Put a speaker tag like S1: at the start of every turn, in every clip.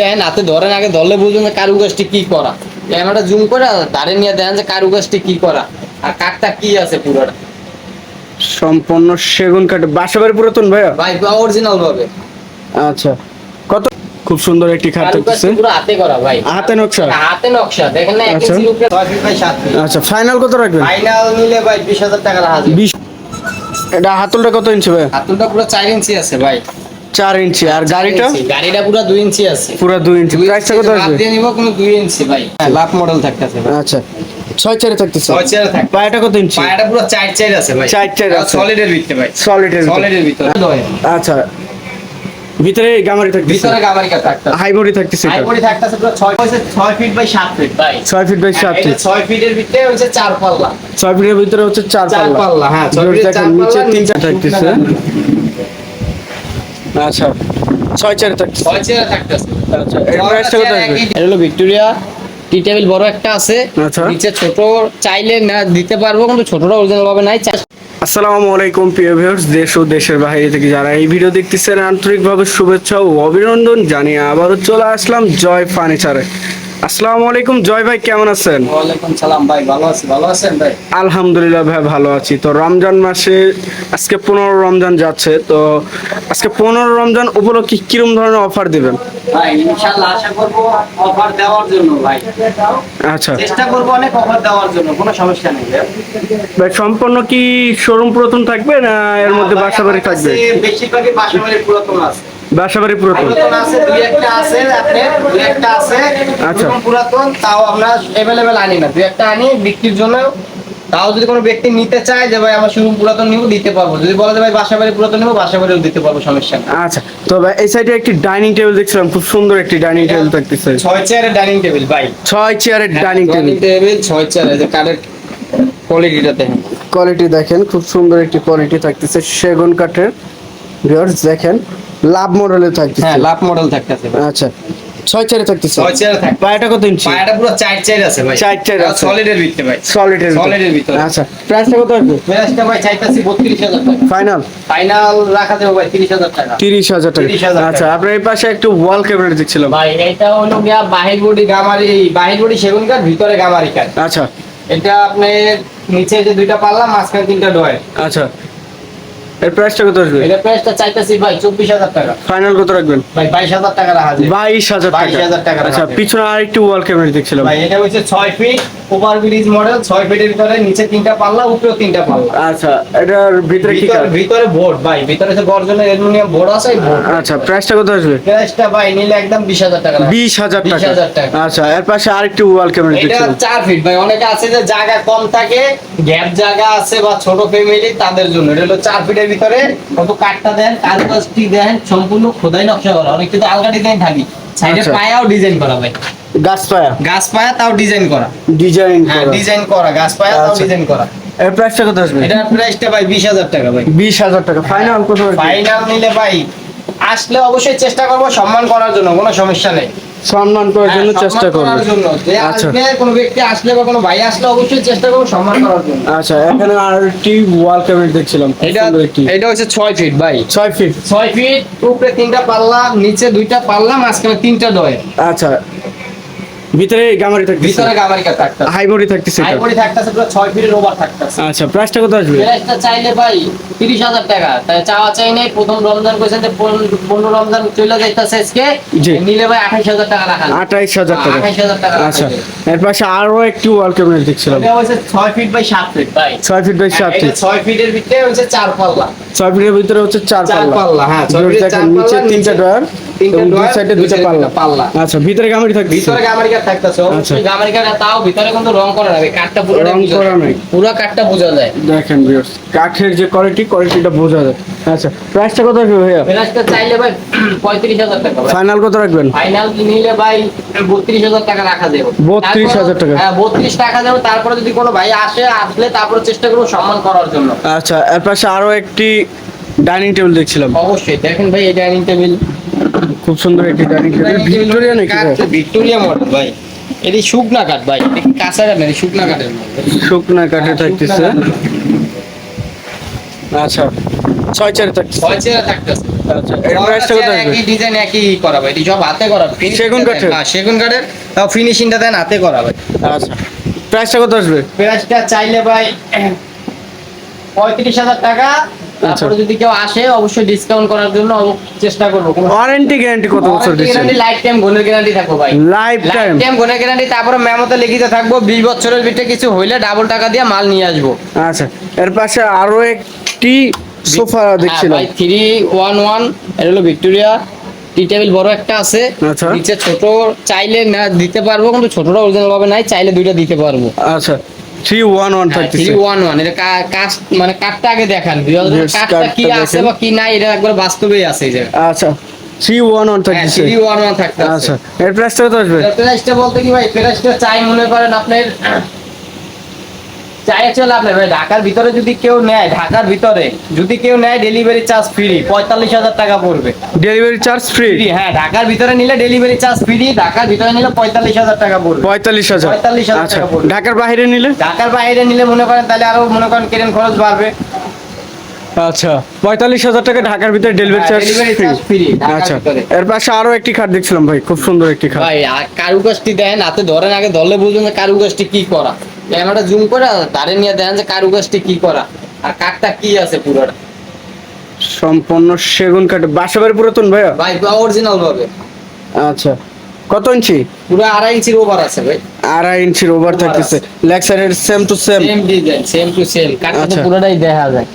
S1: দেখেন হাতে ধরেন আগে ধরলে বুঝবেন যে কারুকাজটি কি করা। ক্যামেরাটা জুম করে তারে নিয়ে দেখেন যে কারুকাজটি কি করা। আর কাঠটা কি আছে পুরোটা?
S2: সম্পূর্ণ সেগুন কাঠ। বাসাবাড়ি পুরাতন ভাইয়া?
S1: ভাই অরিজিনাল ভাবে।
S2: আচ্ছা। কত? খুব সুন্দর একটি খাট থাকতেছে
S1: পুরো হাতে করা ভাই।
S2: হাতে নকশা?
S1: হাতে নকশা। দেখেন না এক
S2: আচ্ছা।
S1: উপরে ছয় ফিট বাই সাত ফিট
S2: আচ্ছা ফাইনাল কত রাখবেন?
S1: ফাইনাল নিলে ভাই বিশ হাজার টাকা হাজির।
S2: বিশ এটা হাতলটা কত ইঞ্চি ভাই
S1: হাতুলটা পুরো চার ইঞ্চি আছে ভাই।
S2: চার ইঞ্চি আর গাড়িটা?
S1: গাড়িটা পুরো দুই ইঞ্চি আছে।
S2: পুরো দুই ইঞ্চি। প্রাইসটা কত আসবে?
S1: দিয়ে নিব কোনো দুই ইঞ্চি ভাই। লাভ মডেল থাকতেছে।
S2: আচ্ছা। ছয় চারে থাকতেছে।
S1: ছয় চেয়ার থাকবে
S2: পায়াটা কত ইঞ্চি?
S1: পায়াটা পুরো চার চেয়ার আছে ভাই।
S2: চার চার আছে।
S1: সলিডের ভিতরে ভাই।
S2: সলিডের
S1: সলিডের ভিতরে।
S2: আচ্ছা। ভিতরে গামারি থাকতেছে।
S1: ভিতরে গামারিকা থাকতেছে।
S2: হাই বডি থাকতেছে এটা।
S1: হাইবডি থাকতেছে পুরো 6 পয়সা 6 ফিট বাই 7 ফিট ভাই।
S2: ছয় ফিট বাই সাত ফিট
S1: 6 ফিটের ভিতরে হচ্ছে চার পাল্লা।
S2: ছয় ফিটের ভিতরে হচ্ছে চার
S1: চার
S2: পাল্লা।
S1: পাল্লা হ্যাঁ ছয়
S2: জোর
S1: ফিটের চার
S2: নিচে
S1: পাল্লা
S2: তিনটা থাকতেছে। আচ্ছা ছয় চারে থাকছে
S1: ছয় চেয়ার থাকতেছে
S2: আচ্ছা এর প্রাইসটা কত আসবে
S1: এটা হলো ভিক্টোরিয়া টি টেবিল বড় একটা আছে।
S2: আচ্ছা।
S1: নিচে ছোট চাইলে না দিতে পারব কিন্তু ছোটটা অরিজিনাল ভাবে নাই।
S2: আসসালামু আলাইকুম প্রিয় ভিউয়ার্স দেশ ও দেশের বাইরে থেকে যারা এই ভিডিও দেখতেছেন আন্তরিকভাবে শুভেচ্ছা ও অভিনন্দন জানিয়ে আবারও চলে আসলাম জয় ফার্নিচারে। আসসালামু আলাইকুম জয় ভাই কেমন আছেন?
S1: ওয়ালাইকুম সালাম ভাই ভালো আছি ভালো আছেন ভাই?
S2: আলহামদুলিল্লাহ ভাই ভালো আছি। তো রমজান মাসে আজকে পনেরো রমজান যাচ্ছে তো আজকে পনেরো রমজান উপলক্ষে কিরম ধরনের অফার দিবেন?
S1: ভাই ইনশাআল্লাহ আশা করব অফার দেওয়ার জন্য ভাই।
S2: আচ্ছা।
S1: চেষ্টা করব অনেক অফার দেওয়ার জন্য কোনো সমস্যা নেই ভাই।
S2: সম্পূর্ণ কি শোরুম পুরাতন থাকবে না এর মধ্যে
S1: ভাই,
S2: বাসা বাড়ি
S1: আমার কাছে
S2: থাকবে
S1: বেশিরভাগই বাসাবাড়ি পুরাতন আছে।
S2: বাসা বাড়ি পুরাতন
S1: আছে দুই একটা আছে আপনার দুই একটা আছে
S2: আচ্ছা।
S1: পুরাতন তাও আমরা অ্যাভেলেবেল আনি না। দুই একটা আনি বিক্রির জন্য। তাও যদি কোনো ব্যক্তি নিতে চায় যে ভাই আমার শুধু পুরাতন নিব দিতে পারব। যদি বলে যে ভাই বাসা বাড়ি পুরাতন নিবো বাসা বাড়িও দিতে পারব সমস্যা নেই।
S2: আচ্ছা তো ভাই এই সাইডে একটি ডাইনিং টেবিল দেখছিলাম খুব সুন্দর একটি ডাইনিং টেবিল থাকতেছে।
S1: ছয় চেয়ারের ডাইনিং টেবিল ভাই।
S2: ছয় চেয়ারের ডাইনিং টেবিল।
S1: টেবিল ছয় চেয়ার যে কাঠের কোয়ালিটিটাতে
S2: কোয়ালিটি দেখেন খুব সুন্দর একটি কোয়ালিটি থাকতেছে সেগুন কাঠের ভিউয়ার্স দেখেন। লাভ মডেলের থাকতেছে।
S1: হ্যাঁ লাভ মডেল থাকতেছে
S2: আচ্ছা ছয় চেয়ারে থাকতেছে?
S1: ছয় থাকে
S2: পায়াটা কত ইঞ্চি
S1: পায়াটা পুরো চার চেয়ার আছে ভাই।
S2: চার চেয়ার আছে।
S1: সলিডের ভিতরে ভাই।
S2: সলিডের
S1: সলিডের ভিতরে।
S2: আচ্ছা। প্রাইসটা কত আসবে?
S1: প্রাইসটা ভাই চাইতাছি বত্রিশ হাজার টাকা।
S2: ফাইনাল
S1: ফাইনাল রাখা যাবে ভাই তিরিশ হাজার টাকা।
S2: তিরিশ হাজার টাকা।
S1: 30,000 টাকা।
S2: আচ্ছা আপনার এই পাশে একটু ওয়াল ক্যাবিনেট দেখছিলাম।
S1: ভাই এটা হলো গিয়া বাহির বডি গামারি বাহির বডি সেগুন কাঠ ভিতরে গামারি কাঠ।
S2: আচ্ছা।
S1: এটা আপনি নিচে যে দুইটা পাল্লা মাঝখানে তিনটা ডয়
S2: আচ্ছা। এর প্রাইসটা কত আসবে?
S1: এটা প্রাইসটা চাইতাছি ভাই চব্বিশ হাজার টাকা।
S2: ফাইনাল কত রাখবেন?
S1: ভাই বাইশ হাজার টাকা রাখা যাবে
S2: বাইশ হাজার
S1: 22,000 টাকা
S2: আচ্ছা পিছনে আর একটু ওয়াল ক্যাবিনেট দেখছিলাম।
S1: ভাই এটা হচ্ছে ছয় ফিট ওভার ব্রিজ মডেল ছয় ফিটের ভিতরে নিচে তিনটা পাল্লা উপরেও তিনটা পাল্লা।
S2: আচ্ছা এটার ভিতরে কি কাঠ?
S1: ভিতরে বোর্ড ভাই ভিতরে যে গর্জনের অ্যালুমিনিয়াম বোর্ড আছে বোর্ড
S2: আচ্ছা প্রাইসটা কত আসবে?
S1: প্রাইসটা ভাই নিলে একদম বিশ হাজার টাকা রাখা।
S2: বিশ হাজার
S1: 20,000
S2: টাকা
S1: টাকা।
S2: আচ্ছা এর পাশে আরেকটু ওয়াল ক্যাবিনেট
S1: এটা
S2: দেখছিলাম।
S1: চার ফিট ভাই অনেকে আছে যে জায়গা কম থাকে গ্যাপ জায়গা আছে বা ছোট ফ্যামিলি তাদের জন্য। এটা হলো চার ফিটের ভিতরে কত কাঠটা দেন কারুকাজটি দেন সম্পূর্ণ খোদাই নকশা করা। অনেক কিন্তু আলগা ডিজাইন থাকি সাইডে
S2: আচ্ছা।
S1: পায়াও ডিজাইন করা ভাই।
S2: গাছ পায়া?
S1: গাছ পায়া তাও ডিজাইন করা।
S2: ডিজাইন
S1: হ্যাঁ ডিজাইন করা গাছ পায়া তাও
S2: আচ্ছা।
S1: ডিজাইন করা।
S2: এর প্রাইসটা কত আসবে?
S1: এটার প্রাইসটা ভাই বিশ হাজার টাকা ভাই।
S2: ফাইনাল কত
S1: ফাইনাল নিলে ভাই আসলে অবশ্যই চেষ্টা করব সম্মান করার জন্য কোনো সমস্যা নেই।
S2: সম্মান করার জন্য
S1: হ্যাঁ,
S2: চেষ্টা করব। আচ্ছা।
S1: কোনো ব্যক্তি আসলে বা কোনো ভাই আসলে অবশ্যই চেষ্টা করব সম্মান করার জন্য।
S2: আচ্ছা এখানে আর একটি ওয়াল ক্যাবিনেট দেখছিলাম
S1: এটা এটা হচ্ছে 6 ফিট ভাই।
S2: 6 ফিট
S1: 6 ফিট উপরে তিনটা পাল্লা নিচে দুইটা পাল্লা মাঝখানে তিনটা দয়
S2: আচ্ছা ভিতরে গামারি থাকতেছে।
S1: ভিতরে গামারিকা থাকতে
S2: হাই বডি থাকতেছে এটা।
S1: হাইবডি থাকতেছে পুরো ছয় ফিটের ওভার থাকতেছে।
S2: আচ্ছা প্রাইসটা কত আসবে?
S1: প্রাইসটা চাইলে ভাই তিরিশ হাজার টাকা। তাই চাওয়া চাই নাই প্রথম রমজান করেছেন যে পনেরো পনেরো রমজান চলে যাইতেছে আজকে। নিলে ভাই আঠাইশ হাজার টাকা রাখা যাবে।
S2: আঠাইশ হাজার টাকা।
S1: আঠাইশ হাজার টাকা
S2: আচ্ছা এর পাশে আরও একটি ওয়াল ক্যাবিনেট দেখছিলাম।
S1: এটা হচ্ছে ছয় ফিট বাই সাত ফিট ভাই।
S2: ছয় ফিট বাই সাত
S1: এটা
S2: ফিট
S1: ছয় ফিটের ভিতরে হচ্ছে চার পাল্লা।
S2: ছয় ফিটের ভিতরে হচ্ছে চার
S1: চার
S2: পাল্লা।
S1: পাল্লা, হ্যাঁ, ছয় ফিটের চার পাল্লা, নিচে তিনটা
S2: এবং দুই সাইডে দুইটা পাল্লা।
S1: পাল্লা।
S2: আচ্ছা ভিতরে গামারি থাকতেছে।
S1: ভিতরে গামারিকা থাকতেছে অবশ্যই গামারিকা তাও ভিতরে কিন্তু রং করা যাবে পুরো
S2: রং করা নাই।
S1: পুরো বোঝা যায়।
S2: দেখেন ভিউয়ার্স কাঠের যে কোয়ালিটি কোয়ালিটিটা বোঝা যায়। আচ্ছা প্রাইসটা কত আসবে ভাইয়া?
S1: চাইলে ভাই পঁয়ত্রিশ হাজার টাকা
S2: ফাইনাল কত রাখবেন?
S1: ফাইনাল নিলে ভাই বত্রিশ হাজার টাকা রাখা
S2: 32,000 টাকা।
S1: হ্যাঁ বত্রিশ টাকা যাবে। তারপরে যদি কোনো ভাই আসে আসলে তারপরে চেষ্টা করব সম্মান করার জন্য।
S2: আচ্ছা এর পাশে আরও একটি ডাইনিং টেবিল দেখছিলাম।
S1: অবশ্যই দেখেন ভাই এই ডাইনিং টেবিল
S2: খুব সুন্দর একটি ডাইনিং টেবিল ভিক্টোরিয়া নাকি ভাই?
S1: ভিক্টোরিয়া মডেল ভাই। এটি শুকনা কাঠ ভাই। এটি কাঁচা কাঠ না শুকনা কাঠের
S2: শুকনা কাঠে
S1: হ্যাঁ,
S2: থাকতেছে। আচ্ছা ছয় থাকতেছে।
S1: ছয় চেয়ার থাকতেছে।
S2: আচ্ছা এর প্রাইসটা কত আসবে
S1: একই ডিজাইন একই করা ভাই। এটি সব হাতে করা।
S2: সেগুন কাঠের?
S1: হ্যাঁ সেগুন কাঠের। তাও ফিনিশিংটা দেন হাতে করা ভাই।
S2: আচ্ছা প্রাইসটা কত আসবে?
S1: প্রাইসটা চাইলে ভাই পঁয়ত্রিশ হাজার টাকা। তারপরে যদি কেউ আসে অবশ্যই ডিসকাউন্ট করার জন্য চেষ্টা করব।
S2: ওয়ারেন্টি গ্যারান্টি কত বছর দিচ্ছেন?
S1: লাইফ টাইম গুণের গ্যারান্টি থাকব ভাই।
S2: লাইফ টাইম
S1: টাইম গুণের গ্যারান্টি তারপরে মেমোতে লিখিত থাকব বিশ বছরের ভিতরে কিছু হইলে ডাবল টাকা দিয়ে মাল নিয়ে আসব।
S2: আচ্ছা এর পাশে আরও একটি সোফা দেখছিলাম।
S1: ভাই থ্রি ওয়ান ওয়ান এটা হলো ভিক্টোরিয়া টি টেবিল বড় একটা আছে।
S2: আচ্ছা।
S1: নিচে ছোট চাইলে না দিতে পারব কিন্তু ছোটটা অরিজিনাল ভাবে নাই চাইলে দুইটা দিতে পারব।
S2: আচ্ছা থ্রি ওয়ান ওয়ান
S1: থ্রি
S2: থাকতেছে।
S1: ওয়ান ওয়ান এটা কা- মানে কাঠটা আগে দেখান কি আছে বা কি নাই এটা একবার বাস্তবেই আছে এই
S2: আচ্ছা থ্রি ওয়ান ওয়ান থাকতেছে।
S1: থ্রি ওয়ান ওয়ান
S2: আচ্ছা এর প্রাইসটা কত আসবে?
S1: প্রাইসটা বলতে কি ভাই প্রাইসটা চাই মনে করেন আপনার চাই চলে আপনার ভাই ঢাকার ভিতরে যদি কেউ নেয় ঢাকার ভিতরে যদি কেউ নেয় ডেলিভারি চার্জ ফ্রি পঁয়তাল্লিশ হাজার টাকা পড়বে।
S2: ডেলিভারি চার্জ ফ্রি
S1: হ্যাঁ ঢাকার ভিতরে নিলে ডেলিভারি চার্জ ফ্রি ঢাকার ভিতরে নিলে পঁয়তাল্লিশ হাজার টাকা পড়বে।
S2: পঁয়তাল্লিশ হাজার?
S1: 45,000
S2: আচ্ছা
S1: টাকা পড়বে।
S2: ঢাকার বাইরে নিলে?
S1: ঢাকার বাইরে নিলে মনে করেন তাহলে আরও মনে করেন কেরেন খরচ বাড়বে।
S2: আচ্ছা পঁয়তাল্লিশ হাজার টাকা ঢাকার ভিতরে ডেলিভারি চার্জ ফ্রি আচ্ছা। এর পাশে আরও একটি খাট দেখছিলাম ভাই খুব সুন্দর একটি খাট।
S1: ভাই আর কারুকাজটি দেন হাতে ধরেন আগে ধরলে বুঝবেন কারুকাজটি কি করা। ক্যামেরাটা জুম করে? তারে নিয়ে দেন যে কারুকাজটি কি করা। আর কাঠটা কি আছে পুরোটা?
S2: সম্পূর্ণ সেগুন কাঠ। বাসাবাড়ি পুরাতন ভাইয়া?
S1: ভাই অরিজিনাল ভাবে।
S2: আচ্ছা। কত ইঞ্চি?
S1: পুরো আড়াই ইঞ্চির ওভার আছে ভাই।
S2: আড়াই ইঞ্চির ওভার থাকতেছে। সাইডের same to same
S1: same design same to same কাঠটা তো। পুরোটাই দেখা যায়।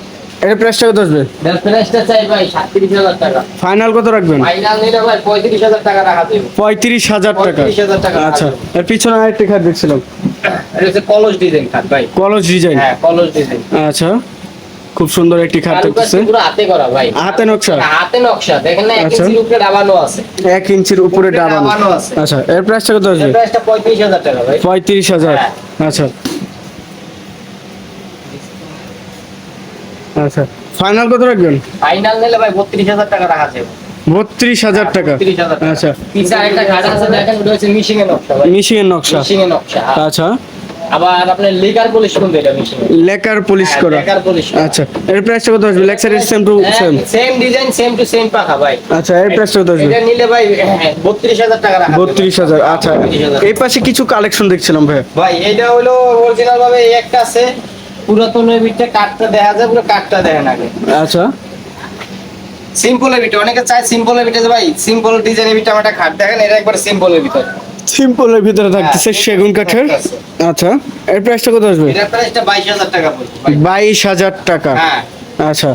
S2: এর প্রাইসটা কত আসবে?
S1: প্রাইসটা চাই ভাই সাতত্রিশ হাজার টাকা।
S2: ফাইনাল কত রাখবেন?
S1: ফাইনাল নিলে ভাই পঁয়ত্রিশ হাজার টাকা রাখা দেবে
S2: পঁয়ত্রিশ হাজার টাকা।
S1: 35,000 টাকা
S2: আচ্ছা। এর পিছনে আরেকটা খাট দেখছিলাম।
S1: এটা হচ্ছে কলস ডিজাইন কাঠ ভাই।
S2: কলস ডিজাইন
S1: হ্যাঁ কলস ডিজাইন
S2: আচ্ছা খুব সুন্দর একটি খাট থাকতেছে
S1: পুরো হাতে করা ভাই।
S2: হাতে নকশা?
S1: হাতে নকশা। দেখেন না
S2: আচ্ছা।
S1: ইঞ্চির উপরে ডাবানো আছে।
S2: এক ইঞ্চির উপরে ডাবানো
S1: আছে।
S2: আচ্ছা এর প্রাইসটা কত আসবে?
S1: এর প্রাইসটা পঁয়ত্রিশ হাজার টাকা ভাই।
S2: পঁয়ত্রিশ হাজার।
S1: হ্যাঁ।
S2: আচ্ছা। আচ্ছা। ফাইনাল কত রাখবেন?
S1: ফাইনাল নিলে ভাই বত্রিশ হাজার টাকা রাখা যাবে।
S2: বত্রিশ হাজার টাকা। আচ্ছা।
S1: মিশিং এর নকশা হ্যাঁ।
S2: আচ্ছা।
S1: আবার আপনার পলিশ কোন এটা
S2: লেকার পলিশ
S1: হ্যাঁ,
S2: করা।
S1: লেকার polish
S2: আচ্ছা এর প্রাইসটা কত আসবে? লেগ সাইডের same to same
S1: same design same to same ভাই।
S2: আচ্ছা এর প্রাইসটা কত আসবে?
S1: এটা নিলে ভাই বত্রিশ হাজার টাকা রাখা যাবে।
S2: বত্রিশ হাজার আচ্ছা।
S1: 32,000
S2: এই পাশে কিছু কালেকশন দেখছিলাম ভাই
S1: ভাই এটা হলো অরিজিনাল ভাবে এই একটা আছে। পুরাতনের ভিতরে কাঠটা দেখা যায় পুরো কাঠটা দেখেন আগে।
S2: আচ্ছা।
S1: সিম্পলের ভিতরে অনেকে চায় সিম্পলের ভিতরে ভাই সিম্পল ডিজাইনের ভিতরে আমার একটা খাট দেখেন এটা একবার সিম্পলের ভিতরে।
S2: সিম্পলের ভিতরে থাকতেছে
S1: হ্যাঁ,
S2: সেগুন কাঠের। আচ্ছা এর প্রাইসটা কত আসবে?
S1: এর প্রাইসটা বাইশ হাজার টাকা পড়বে ভাই।
S2: বাইশ হাজার টাকা।
S1: হ্যাঁ।
S2: আচ্ছা।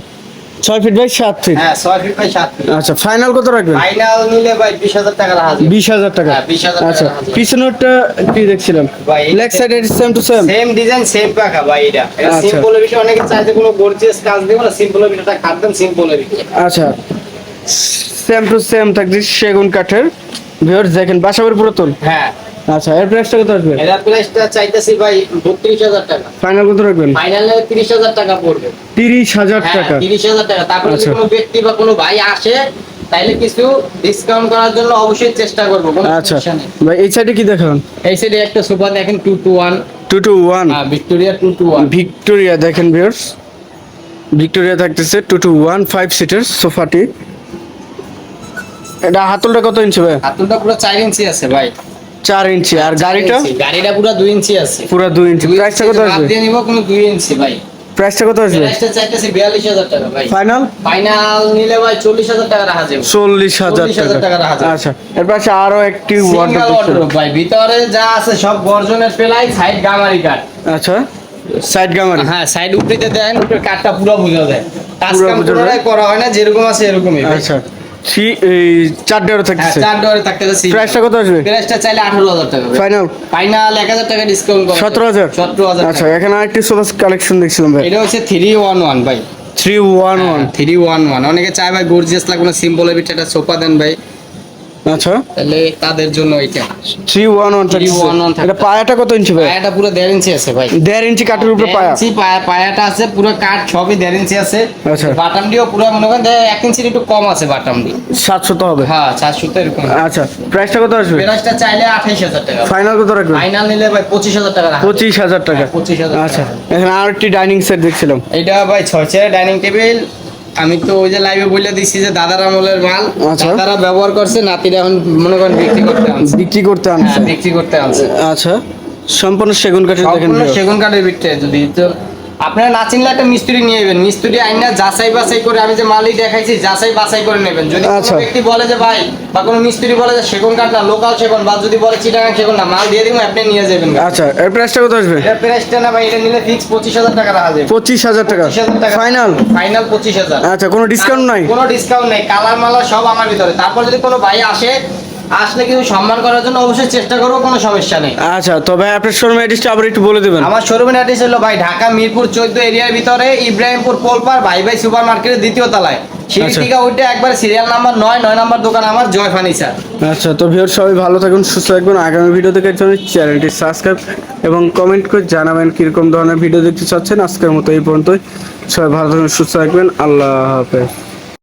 S2: ছয় ফিট বাই সাত ফিট
S1: হ্যাঁ ছয় ফিট বাই সাত ফিট
S2: আচ্ছা ফাইনাল কত রাখবেন?
S1: ফাইনাল নিলে ভাই বিশ হাজার টাকা রাখা
S2: বিশ হাজার টাকা।
S1: হ্যাঁ, 20,000
S2: আচ্ছা পিছনেরটা কি দেখছিলাম? লেগ সাইডের same to same
S1: same design same পাখা ভাই এটা। এটা
S2: আচ্ছা।
S1: সিম্পলের অনেকে যে কোনো গর্জিয়াস কাজ দিব না সিম্পলের ভিতরে খাট দেন সিম্পলের ভিতরে
S2: আচ্ছা সেম টু সেম থাকছে সেগুন কাঠের। ভিউয়ার্স দেখেন বাসাবাড়ি পুরাতন?
S1: হ্যাঁ।
S2: আচ্ছা এর প্রাইসটা কত আসবে?
S1: এটার প্রাইসটা চাইতেছি ভাই বত্রিশ হাজার টাকা।
S2: ফাইনাল কত রাখবেন?
S1: ফাইনাল তিরিশ হাজার টাকা পড়বে।
S2: তিরিশ হাজার
S1: হ্যাঁ
S2: টাকা।
S1: তিরিশ হাজার টাকা। তারপরে যদি
S2: আচ্ছা।
S1: কোনো ব্যক্তি বা কোনো ভাই আসে তাইলে কিছু ডিসকাউন্ট করার জন্য অবশ্যই চেষ্টা করব
S2: আচ্ছা। ভাই এই সাইডে কি দেখান?
S1: এই সাইডে একটা সোফা দেখেন two two one
S2: two two one
S1: Victoria two two one
S2: Victoria দেখেন ভিউয়ার্স ভিক্টোরিয়া থাকতেছে two two one five seater সোফাটি। এটা হাতলটা কত ইঞ্চি ভাই?
S1: হাতুলটা পুরো চার ইঞ্চি আছে ভাই।
S2: চার ইঞ্চি। আর গাড়িটা?
S1: গাড়িটা পুরো দুই ইঞ্চি আছে।
S2: পুরো দুই ইঞ্চি। প্রাইসটা কত আসবে?
S1: দিয়ে নিবো কোনো দুই ইঞ্চি ভাই।
S2: প্রাইসটা কত আসবে?
S1: প্রাইসটা চাইতেছি টাকা ভাই।
S2: ফাইনাল
S1: ফাইনাল নিলে ভাই চল্লিশ হাজার টাকা রাখা যাবে।
S2: চল্লিশ হাজার
S1: 40,000 টাকা রাখা যাবে।
S2: আচ্ছা এর পাশে আরও একটি ওয়ার্ডরোব
S1: ওয়ার্ডরোব ভাই। ভিতরে যা আছে সব গর্জনের পেলাই সাইড গামারি কাট
S2: আচ্ছা সাইড গামারি।
S1: হ্যাঁ সাইড উপরে দেন উপরে কাঠটা পুরো বুঝা যায়। কাজ কাম করা হয় না যেরকম আছে এরকমই
S2: আচ্ছা। থ্রি চার
S1: হ্যাঁ
S2: থাকতেছে।
S1: চার ডলারে থাকতে যাচ্ছে
S2: প্রাইসটা কত আসবে?
S1: প্রাইসটা চাইলে আঠারো হাজার টাকা।
S2: ফাইনাল
S1: ফাইনাল এক হাজার টাকা ডিসকাউন্ট
S2: সতেরো হাজার?
S1: সতেরো হাজার
S2: আচ্ছা। এখানে আরেকটি সোফা কালেকশন দেখছিলাম ভাই।
S1: এটা হচ্ছে থ্রি ওয়ান ওয়ান ভাই।
S2: Three one one
S1: three one one অনেকে চায় ভাই গর্জিয়াস লাগবে না সিম্পলের ভিতরে একটা সোফা দেন ভাই।
S2: আচ্ছা।
S1: তাহলে তাদের জন্য এটা।
S2: থ্রি ওয়ান ওয়ান
S1: 311 থাকতেছে।
S2: এটা পায়াটা কত ইঞ্চি ভাই?
S1: পায়াটা পুরো দেড় ইঞ্চি আছে ভাই।
S2: দেড় ইঞ্চি কাঠের উপরে পায়া।
S1: ইঞ্চি পায়া- পায়াটা আছে পুরো কাঠ সবই দেড় ইঞ্চি আছে।
S2: আচ্ছা।
S1: বাটাম পুরো মনে করেন এক ইঞ্চির একটু কম আছে বাটামটি
S2: সাতশো তো হবে?
S1: হ্যাঁ তো এরকম।
S2: আচ্ছা প্রাইসটা কত আসবে?
S1: চাইলে আঠাইশ হাজার টাকা।
S2: ফাইনাল কত রাখবেন?
S1: ফাইনাল নিলে ভাই পঁচিশ হাজার টাকা
S2: পঁচিশ হাজার টাকা।
S1: হ্যাঁ, 25,000 টাকা।
S2: আচ্ছা এখানে আর একটি ডাইনিং সেট দেখছিলাম।
S1: এটা ভাই ছয় চেয়ার ডাইনিং টেবিল আমি তো ওই যে লাইভে বলে দিছি যে দাদার আমলের মাল
S2: আচ্ছা।
S1: দাদারা ব্যবহার করছে নাতিরা এখন মনে করেন বিক্রি করতে আনছে।
S2: বিক্রি করতে
S1: হ্যাঁ
S2: আনছে
S1: বিক্রি করতে আনছে।
S2: আচ্ছা সম্পূর্ণ সেগুন কাঠের দেখেন
S1: সম্পূর্ণ সেগুন কাঠের বিক্রি যদি তো আপনারা না চিনলে একটা মিস্ত্রি নিয়ে নেবেন। মিস্ত্রি আইনা যাচাই বাছাই করে আমি যে মালই দেখাইছি যাচাই বাছাই করে নেবেন। যদি
S2: আচ্ছা।
S1: কোনো ব্যক্তি বলে যে ভাই বা কোনো মিস্ত্রি বলে যে সেগুন কাঠ না লোকাল সেগুন বা যদি বলে চিটাগাং সেগুন না মাল দিয়ে দিব আপনি নিয়ে যাবেন।
S2: আচ্ছা এর প্রাইসটা কত আসবে?
S1: এটা প্রাইসটা না ভাই এটা নিলে ফিক্স পঁচিশ হাজার টাকা রাখা যাবে।
S2: পঁচিশ হাজার টাকা। ফাইনাল
S1: ফাইনাল পঁচিশ হাজার।
S2: আচ্ছা কোনো ডিসকাউন্ট নাই?
S1: কোনো ডিসকাউন্ট নেই। কালার মালার সব আমার ভিতরে। তারপর যদি কোনো ভাই আসে আসলে কিছু সম্মান করার জন্য অবশ্যই চেষ্টা করব কোনো সমস্যা নেই।
S2: আচ্ছা তবে আপনার শোরুম অ্যাড্রেসটা আবার একটু বলে দেবেন।
S1: আমার শোরুমের অ্যাড্রেস হলো ভাই ঢাকা মিরপুর চোদ্দ এরিয়ার ভিতরে ইব্রাহিমপুর পোলপার ভাই ভাই সুপার মার্কেটের দ্বিতীয় তলায়।
S2: আচ্ছা।
S1: থেকে একবার সিরিয়াল নাম্বার নয় নয় নাম্বার দোকান আমার জয় ফার্নিচার।
S2: আচ্ছা তো সবাই ভালো থাকুন সুস্থ থাকবেন। আগামী ভিডিও চ্যানেলটি সাবস্ক্রাইব এবং কমেন্ট করে জানাবেন কীরকম ধরনের ভিডিও দেখতে চাচ্ছেন। আজকের মতো এই পর্যন্তই। সবাই ভালো থাকুন সুস্থ থাকবেন। আল্লাহ হাফেজ।